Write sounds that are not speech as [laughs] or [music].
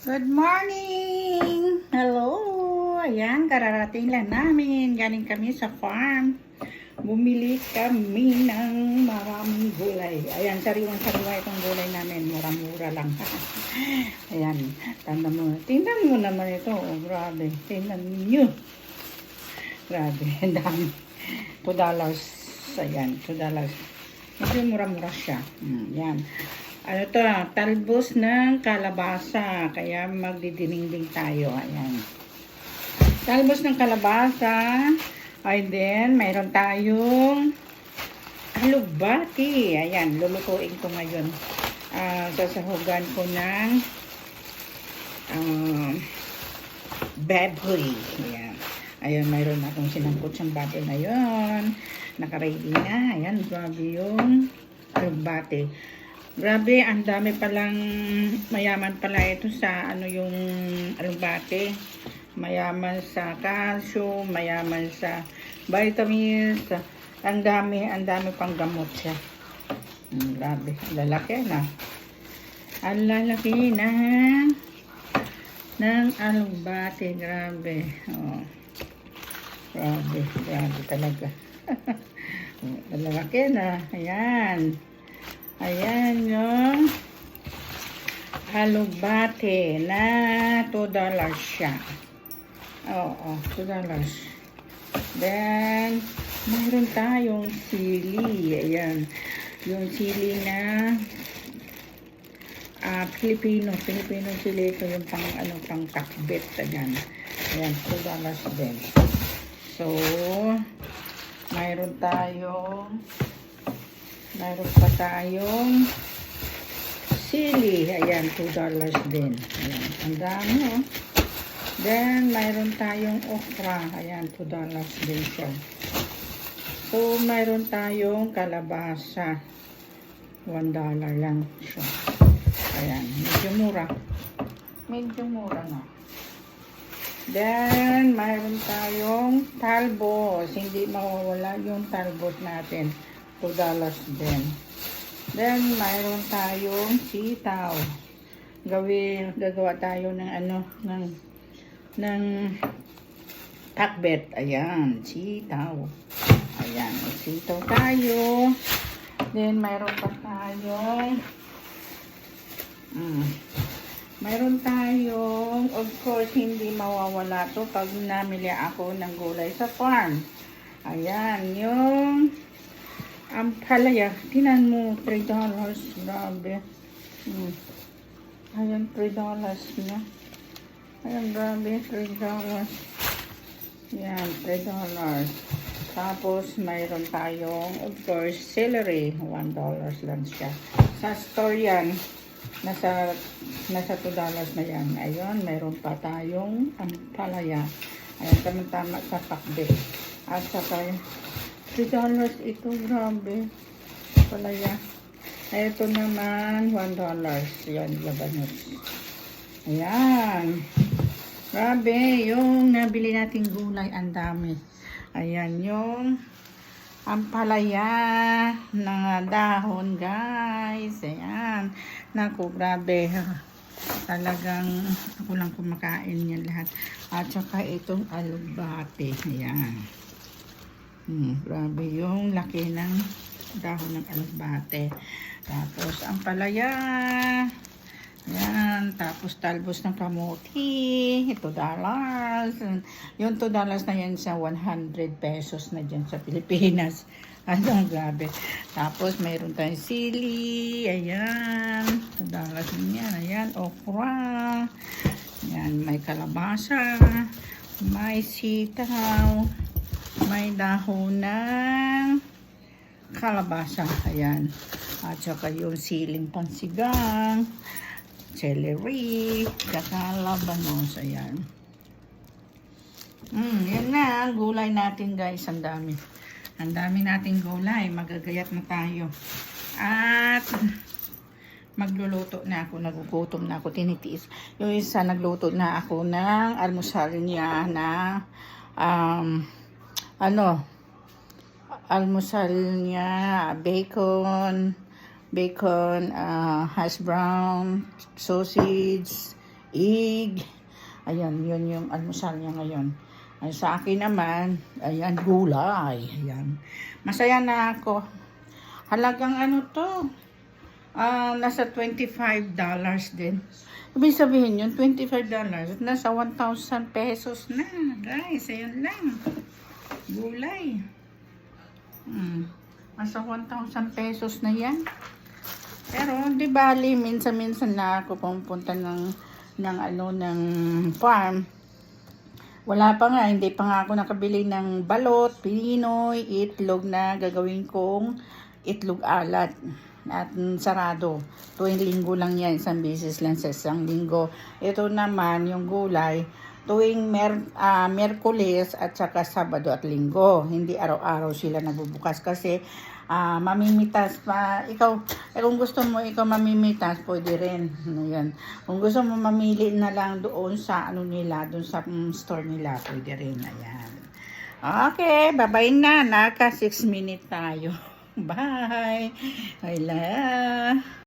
Good morning! Hello! Ayan, kararating lang namin. Galing kami sa farm. Bumili kami ng maraming gulay. Ayan, sariwang-sariwa itong gulay namin. Mura-mura lang. [laughs] Ayan, tanda mo. Tingnan mo naman ito. Oh, grabe. Tingnan niyo. Grabe, [laughs] ang dami. 2 dollars. Ayan, 2 dollars. Medyo mura-mura siya. Mm, yan. Ano to, talbos ng kalabasa. Kaya magdidininding tayo. Ayan. Talbos ng kalabasa. Ay then, mayroon tayong alugbati. Ayan, lulutuin ko ngayon. Ah, sasahugan ko ng um, baboy. Ayan. Ayan, mayroon akong sinangkot sa baboy na yun. Nakaready na. Ayan, grabe yung alugbati. Grabe, ang dami palang mayaman pala ito sa ano yung alugbati. Mayaman sa calcium, mayaman sa vitamins. Ang dami, ang dami pang gamot siya. Hmm, grabe, lalaki na. Ang lalaki na ng alugbati. Grabe. Oh. Grabe, grabe talaga. [laughs] Lalaki na. Ayan. Ayan yung alugbate na 2 dollars siya. Oo, 2 dollars. Then, mayroon tayong sili. Ayan. Yung sili na ah Filipino. Filipino sili ito yung pang, ano, pang takbit. Ayan. Ayan, 2 dollars din. So, mayroon tayong mayroon pa tayong sili. Ayan, 2 dollars din. Ayan, ang dami oh. Then, mayroon tayong okra. Ayan, 2 dollars din siya. So, mayroon tayong kalabasa. 1 dollar lang siya. Ayan, medyo mura. Medyo mura na. Then, mayroon tayong talbos. Hindi mawawala yung talbos natin. 2 dollars din. Then, mayroon tayong sitaw. Gawin, gagawa tayo ng ano, ng, ng takbet. Ayan, sitaw. Ayan, sitaw tayo. Then, mayroon pa tayong, mm, mayroon tayong, of course, hindi mawawala to pag namili ako ng gulay sa farm. Ayan, yung ang palaya, tinan mo, 3 dollars. Grabe. Hmm. Ayan, 3 dollars na. Ayan, grabe, 3 dollars. Yan, 3 dollars. Tapos, mayroon tayong, of course, celery. 1 dollars lang siya. Sa store yan, nasa, nasa 2 dollars na yan. Ayun, mayroon pa tayong ang palaya. Ayan, tama-tama sa pakbit. At saka, 3 dollars ito, grabe. Palaya. Ito naman, 1 dollars. Yan, labanos. Ayan. Grabe, yung nabili nating gulay, ang dami. Ayan, yung ampalaya na dahon, guys. Ayan. Naku, grabe. Talagang ako lang kumakain yan lahat. At saka itong alugbate. Ayan. Hmm, grabe yung laki ng dahon ng alugbate. Tapos ang palaya. Ayan. Tapos talbos ng kamuti. 2 dollars. Yung 2 dollars na yan sa 100 pesos na dyan sa Pilipinas. [laughs] Ano, grabe. Tapos mayroon tayong sili. Ayan. 2 dollars din yan. Ayan. Okra. Ayan. May kalabasa. May sitaw may dahon ng kalabasa. Ayan. At saka yung siling pansigang, celery, saka labanos. Ayan. Mm, yan na gulay natin guys. Ang dami. Ang dami nating gulay. Magagayat na tayo. At magluluto na ako. Nagugutom na ako. Tinitiis. Yung isa nagluto na ako ng almusal niya na um, ano, almusal niya, bacon, bacon, uh, hash brown, sausage, egg. Ayan, yun yung almusal niya ngayon. Ay, sa akin naman, ayan, gulay. Ayan. Masaya na ako. Halagang ano to? Ah, nasa $25 din. Ibig sabihin yun, $25. Nasa 1,000 pesos na. Guys, ayan lang. Gulay. Hmm. Nasa 1,000 pesos na yan. Pero, di bali, minsan-minsan na ako pumunta ng, ng ano, ng farm. Wala pa nga, hindi pa nga ako nakabili ng balot, pinoy, itlog na gagawin kong itlog alat at sarado. Tuwing linggo lang yan, isang beses lang sa isang linggo. Ito naman, yung gulay, tuwing mer ah, Merkules at saka Sabado at Linggo. Hindi araw-araw sila nagbubukas kasi ah, mamimitas pa. Ikaw, eh, kung gusto mo ikaw mamimitas, pwede rin. Ano yan. Kung gusto mo mamili na lang doon sa ano nila, doon sa mm, store nila, pwede rin. Ayan. Okay, bye-bye na. Naka 6 minutes tayo. [laughs] Bye. Love.